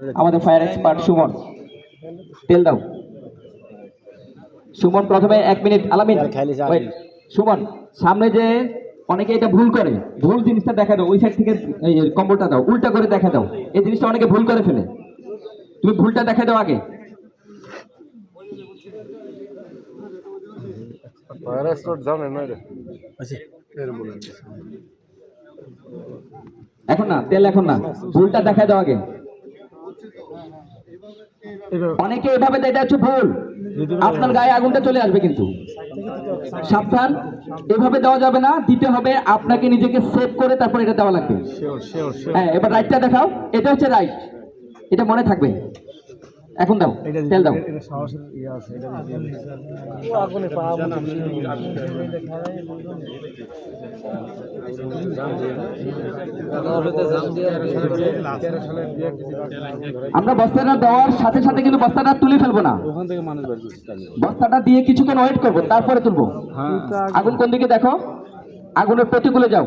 আমাদের fire expert Suman. তেল দাও। সুমন প্রথমে এক মিনিট আলামিন সুমন সামনে যে অনেকে এটা ভুল করে ভুল জিনিসটা দেখা দাও ওই সাইড থেকে কম্বলটা দাও উল্টা করে দেখা দাও এই জিনিসটা অনেকে ভুল করে ফেলে। তুমি ভুলটা দেখা দাও আগে। রে এখন না তেল এখন না ভুলটা দেখা দাও আগে। অনেকে এভাবে দেয় এটা হচ্ছে ভুল আপনার গায়ে আগুনটা চলে আসবে কিন্তু। সাবধান এভাবে দেওয়া যাবে না দিতে হবে আপনাকে নিজেকে সেভ করে তারপর এটা দেওয়া লাগবে। হ্যাঁ এবার রাইটটা দেখাও এটা হচ্ছে রাইট এটা মনে থাকবে। এখন দাও তেল দাও। ইয়ে আছে এটা আমরা বস্তাটা দেওয়ার সাথে সাথে কিন্তু বস্তাটা তুলে ফেলব না। ওখান থেকে মানুষ বস্তাটা দিয়ে কিছুক্ষণ ওয়েট করব তারপরে তুলবো। হ্যাঁ। আগুন কোন দিকে দেখো? আগুনের প্রতিকূলে যাও।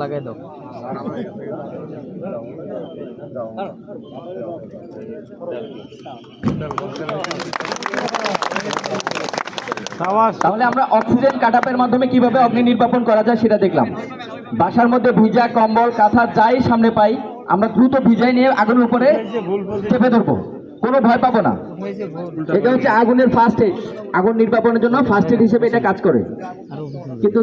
লাগাই দাও। তাহলে আমরা অক্সিজেন কাটাপের মাধ্যমে কীভাবে অগ্নি নির্বাপন করা যায় সেটা দেখলাম। বাসার মধ্যে ভিজা কম্বল, কাঁথা যাই সামনে পাই, আমরা দ্রুত ভিজাই নিয়ে আগুনের উপরে চেপে ধরবো। কোনো ভয় পাবো না। এটা হচ্ছে আগুনের ফার্স্ট এড আগুন নির্বাপনের জন্য ফার্স্ট এড হিসেবে এটা কাজ করে। কিন্তু